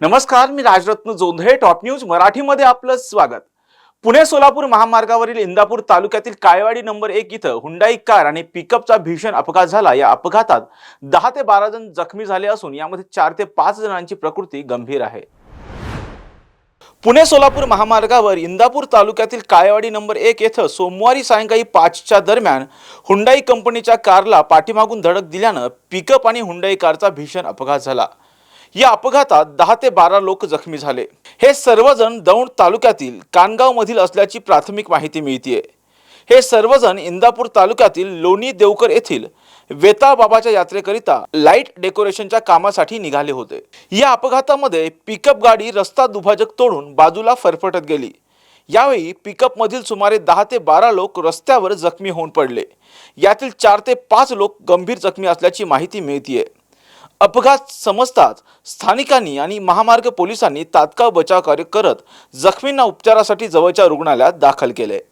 नमस्कार मी Rajratna Jondhale top news मराठीमध्ये आपलं स्वागत. पुणे सोलापूर महामार्गावरील इंदापूर तालुक्यातील काळेवाडी नंबर एक इथं हुंडाई कार आणि पिकअपचा भीषण अपघात झाला. या अपघातात दहा ते बारा जण जखमी झाले असून यामध्ये चार ते पाच जणांची प्रकृती गंभीर आहे. पुणे सोलापूर महामार्गावर इंदापूर तालुक्यातील काळेवाडी नंबर एक येथं सोमवारी सायंकाळी पाचच्या दरम्यान हुंडाई कंपनीच्या कारला पाठीमागून धडक दिल्यानं पिकअप आणि हुंडाई कारचा भीषण अपघात झाला. या अपघातात दहा ते बारा लोक जखमी झाले. हे सर्वजण दौंड तालुक्यातील कानगाव मधील असल्याची प्राथमिक माहिती मिळतीये. हे सर्वजण इंदापूर तालुक्यातील लोणी देवकर येथील वेताळ बाबाच्या यात्रेकरिता लाइट डेकोरेशनच्या कामासाठी निघाले होते. या अपघातामध्ये पिकअप गाडी रस्ता दुभाजक तोडून बाजूला फरफटत गेली. यावेळी पिकअपमधील सुमारे दहा ते बारा लोक रस्त्यावर जखमी होऊन पडले. यातील चार ते पाच लोक गंभीर जखमी असल्याची माहिती मिळतीये. अपघात समजताच स्थानिकांनी आणि महामार्ग पोलिसांनी तात्काळ बचाव कार्य करत जखमींना उपचारासाठी जवळच्या रुग्णालयात दाखल केले.